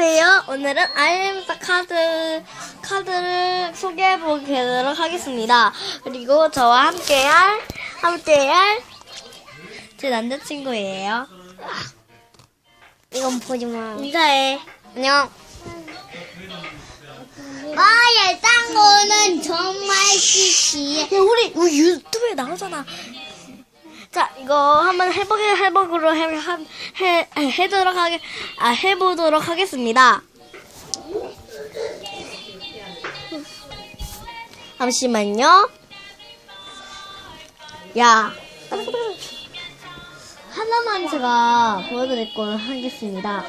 안녕하세요. 오늘은 알림사 카드, 카드를 소개해 보도록 하겠습니다. 그리고 저와 함께할, 함께할 제 남자친구예요. 이건 보지 마. 인사해. 안녕. 마의 땅고는 정말 시시해. 야, 우리, 우리 유튜브에 나오잖아. 자, 이거 한번 해보게, 해보기로 해, 한- 해, 해도록 하게, 아, 해보도록 하겠습니다. 잠시만요. 야. 하나만 제가 보여드릴 걸 하겠습니다.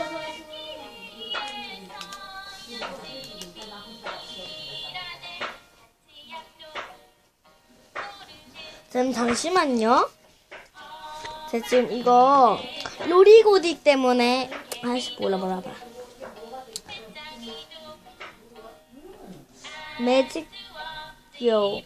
잠시만요. 제가 지금 이거 로리고딕 때문에 아씨 몰라 몰라 봐. 매직요.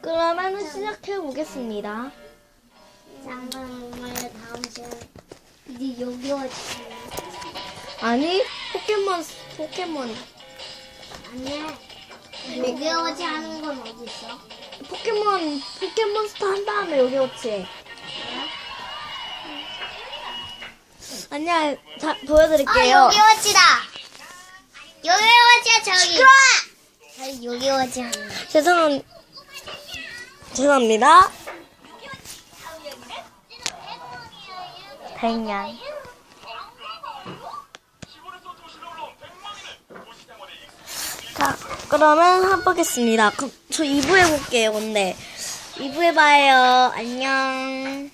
그러면 시작해 보겠습니다. 잠깐만 다음 시간 이제 여기 와지. 아니 포켓몬 포켓몬 아니야. 와지 하는 건 어디 있어? 포켓몬 포켓몬스터 한 다음에 여기 오지. 아니야, 자아 보여드릴게요. 여기 와지다. 여기 와지야 저기. 시끄러. 저기 여기 와지 하는. 거. 죄송 죄송합니다. 백년. 그러면 해보겠습니다. 그럼 저 2부 해볼게요, 근데. 2부 해봐요. 안녕.